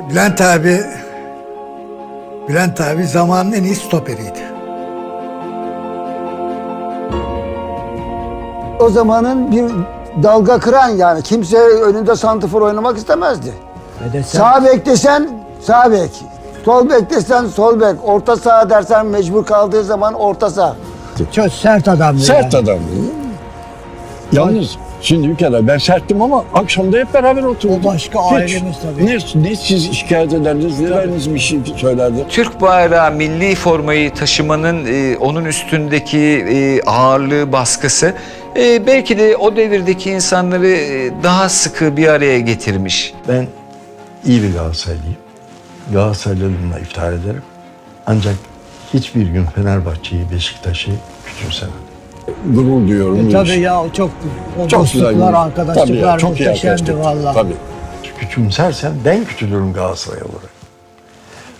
Bülent abi Bülent abi zamanın en iyi stoperiydi. O zamanın bir dalga kıran yani kimse önünde santifor oynamak istemezdi. Ve de sen Sağ bek desen sağ bek. Sol bek desen sol bek. Orta saha dersen mecbur kaldığı zaman orta saha. çok sert adamdı. Sert yani. adam. Yalnız şimdi bir kere ben serttim ama akşamda hep beraber oturduk. O başka ailemiz tabii. Ne, ne siz şikayet ederdiniz, ne veriniz bir şey söylerdi. Türk bayrağı milli formayı taşımanın e, onun üstündeki e, ağırlığı, baskısı e, belki de o devirdeki insanları e, daha sıkı bir araya getirmiş. Ben iyi bir Galatasaraylıyım. Galatasaraylılığımla iftihar ederim. Ancak hiçbir gün Fenerbahçe'yi, Beşiktaş'ı küçümsemem. Gurur duyuyorum. E, tabii ya çok o Çok güzel. dostluklar, Tabii arkadaşlıklar ya, çok iyi muhteşemdi valla. Tabii. Küçümsersem ben küçülürüm Galatasaray olarak.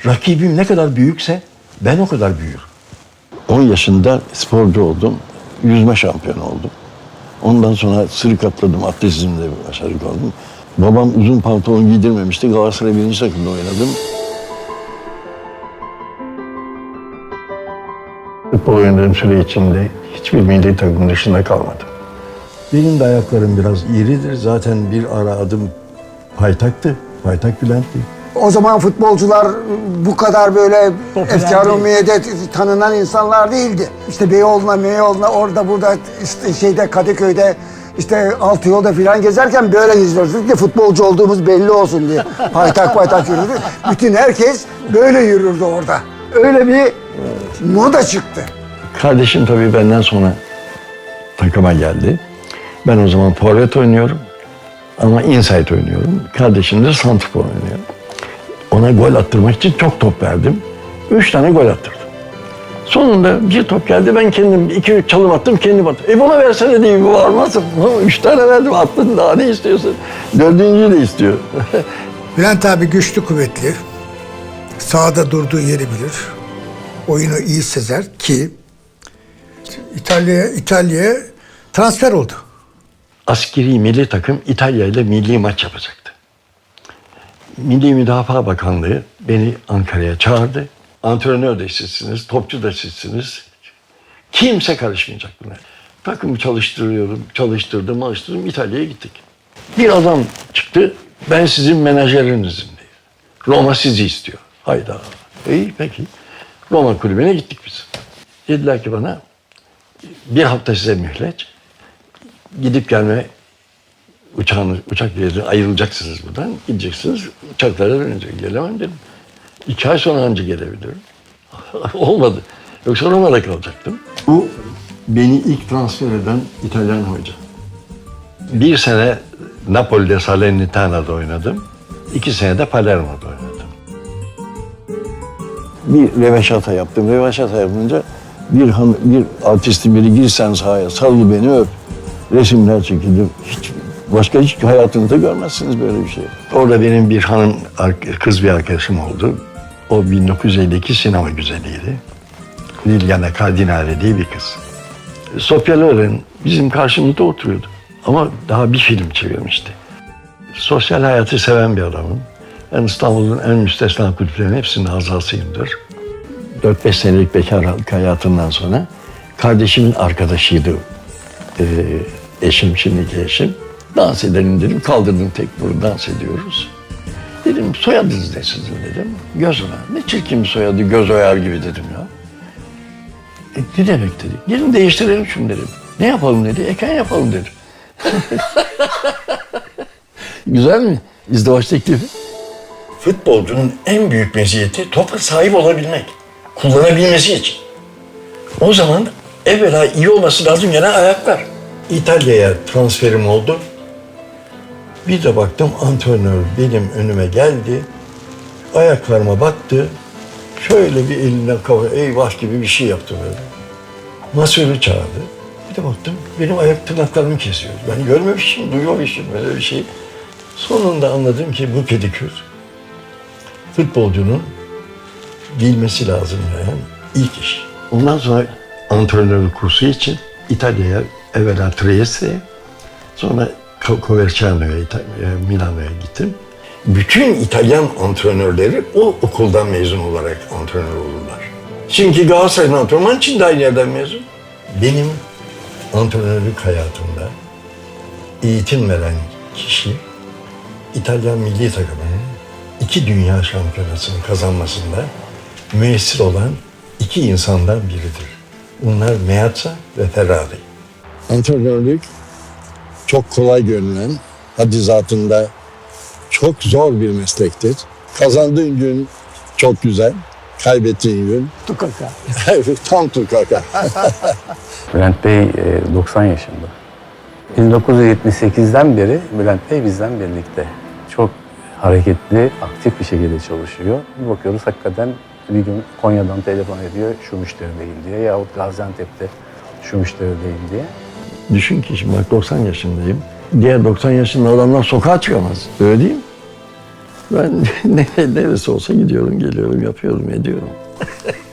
Rakibim ne kadar büyükse ben o kadar büyürüm. 10 yaşında sporcu oldum. Yüzme şampiyonu oldum. Ondan sonra sırık atladım. Atletizmde başarılı oldum. Babam uzun pantolon giydirmemişti. Galatasaray birinci takımda oynadım. Futbol oynadığım süre içinde hiçbir milli takım dışında kalmadım. Benim de ayaklarım biraz iridir. Zaten bir ara adım paytaktı. Paytak Bülent'ti. O zaman futbolcular bu kadar böyle efkar umiyede tanınan insanlar değildi. İşte Beyoğlu'na, Meyoğlu'na, orada burada işte şeyde Kadıköy'de işte altı yolda filan gezerken böyle. Dedik ki futbolcu olduğumuz belli olsun diye. Paytak paytak yürüdü. Bütün herkes böyle yürürdü orada. Öyle bir moda çıktı. Kardeşim tabii benden sonra takıma geldi. Ben o zaman forvet oynuyorum. Ama inside oynuyorum. Kardeşim de santrfor oynuyor. Ona gol attırmak için çok top verdim. Üç tane gol attırdım. Sonunda bir top geldi ben kendim iki üç çalım attım kendim attım. E buna versene diye bu varmaz. Üç tane verdim attın daha ne istiyorsun? Dördüncüyü de istiyor. Bülent abi güçlü kuvvetli. Sağda durduğu yeri bilir. Oyunu iyi sezer ki İtalya'ya İtalya'ya transfer oldu. askeri milli takım İtalya ile milli maç yapacaktı. Milli Müdafaa Bakanlığı beni Ankara'ya çağırdı. Antrenör de sizsiniz, topçu da sizsiniz. Kimse karışmayacak buna. Takımı çalıştırıyorum, çalıştırdım, çalıştırdım. İtalya'ya gittik. Bir adam çıktı, ben sizin menajerinizim diye. Roma sizi istiyor. Hayda. İyi peki. Roma kulübüne gittik biz. Dediler ki bana, bir hafta size mühlet gidip gelme uçağını, uçak yeri ayrılacaksınız buradan. Gideceksiniz. Uçaklara dönecek. Gelemem dedim. İki ay sonra anca gelebilirim. Olmadı. Yoksa Roma'da kalacaktım. Bu beni ilk transfer eden İtalyan hoca. Bir sene Napoli'de Salernitano'da oynadım. İki sene de Palermo'da oynadım. Bir revaşata yaptım. Revaşata yapınca bir, han, bir artistin biri girsen sahaya sarıl beni öp. Resimler çekildi. Hiç, başka hiç hayatınızda görmezsiniz böyle bir şey. Orada benim bir hanım, kız bir arkadaşım oldu. O 1952 sinema güzeliydi. Liliana Cardinale diye bir kız. Sofia Loren bizim karşımızda oturuyordu. Ama daha bir film çevirmişti. Sosyal hayatı seven bir adamım. Ben İstanbul'un en müstesna kulüplerinin hepsinin azasıyımdır. 4-5 senelik bekarlık hayatından sonra kardeşimin arkadaşıydı ee, eşim, şimdiki eşim. Dans edelim dedim, kaldırdım tek bunu dans ediyoruz. Dedim soyadınız ne sizin dedim. Göz onar. Ne çirkin bir soyadı göz oyar gibi dedim ya. E, ne demek dedi. Gelin değiştirelim şunu dedim. Ne yapalım dedi. Eken yapalım dedim. Güzel mi? İzdivaç teklifi. Futbolcunun en büyük meziyeti topa sahip olabilmek. Kullanabilmesi için. O zaman evvela iyi olması lazım gene ayaklar. İtalya'ya transferim oldu. Bir de baktım antrenör benim önüme geldi. Ayaklarıma baktı. Şöyle bir elinden kafa, eyvah gibi bir şey yaptı böyle. Masörü çağırdı. Bir de baktım benim ayak tırnaklarımı kesiyor. Ben görmemişim, duymamışım böyle bir şey. Sonunda anladım ki bu pedikür futbolcunun bilmesi lazım yani ilk iş. Ondan sonra antrenörlük kursu için İtalya'ya evvela Trieste'ye sonra Co- Coverciano'ya, e, Milano'ya gittim. bütün İtalyan antrenörleri o okuldan mezun olarak antrenör olurlar. Şimdiki Galatasaray'ın antrenörü için de aynı yerden mezun. Benim antrenörlük hayatımda eğitim veren kişi İtalyan milli takımının iki dünya şampiyonasını kazanmasında müessir olan iki insandan biridir. Bunlar Meazza ve Ferrari. Antrenörlük çok kolay görünen, haddi zatında çok zor bir meslektir. Kazandığın gün çok güzel, kaybettiğin gün Tukaka. tam tukaka. Bülent Bey e, 90 yaşında. 1978'den beri Bülent Bey bizden birlikte. Çok hareketli, aktif bir şekilde çalışıyor. Bir bakıyoruz hakikaten bir gün Konya'dan telefon ediyor, şu müşterideyim diye yahut Gaziantep'te şu müşterideyim diye. Düşün ki şimdi bak 90 yaşındayım. Diğer 90 yaşında adamlar sokağa çıkamaz. Öyle değil mi? Ben ne- neresi olsa gidiyorum, geliyorum, yapıyorum, ediyorum.